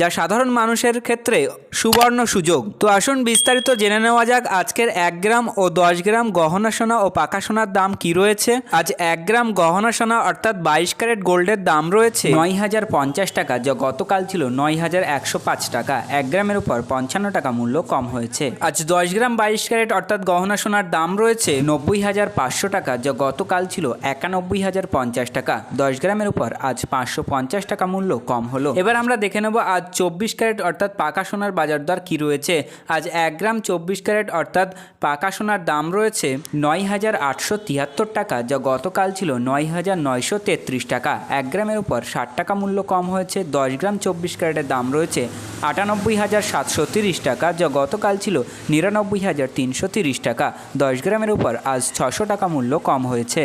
যা সাধারণ মানুষের ক্ষেত্রে সুবর্ণ সুযোগ। তো আসুন বিস্তারিত জেনে নেওয়া যাক আজকের এক গ্রাম ও দশ গ্রাম গহনা সোনা ও পাকা সোনার দাম কি রয়েছে। আজ এক গ্রাম গহনা সোনা অর্থাৎ বাইশ ক্যারেট গোল্ডের দাম রয়েছে নয় হাজার পঞ্চাশ টাকা, যা গতকাল ছিল নয় হাজার একশো পাঁচ টাকা। এক গ্রামের উপর পঞ্চান্ন টাকা মূল্য কম হয়েছে। আজ দশ গ্রাম বাইশ ক্যারেট অর্থাৎ গহনা সোনার দাম রয়েছে নব্বই হাজার পাঁচশো টাকা, যা গতকাল ছিল একানব্বই হাজার পঞ্চাশ টাকা। দশ গ্রামের উপর আজ পাঁচশো পঞ্চাশ টাকা মূল্য কম হলো। এবার আমরা দেখে নেব আজ চব্বিশ ক্যারেট অর্থাৎ পাকা সোনার বাজার দর কী রয়েছে? আজ এক গ্রাম চব্বিশ ক্যারেট অর্থাৎ পাকা সোনার দাম রয়েছে নয় হাজার আটশো তিয়াত্তর টাকা, যা গতকাল ছিল নয় হাজার নয়শো তেত্রিশ টাকা। এক গ্রামের উপর ষাট টাকা মূল্য কম হয়েছে, দশ গ্রাম চব্বিশ ক্যারেটের দাম রয়েছে আটানব্বই হাজার সাতশো তিরিশ টাকা, যা গতকাল ছিল নিরানব্বই হাজার তিনশো তিরিশ টাকা। দশ গ্রামের উপর আজ ছশো টাকা মূল্য কম হয়েছে।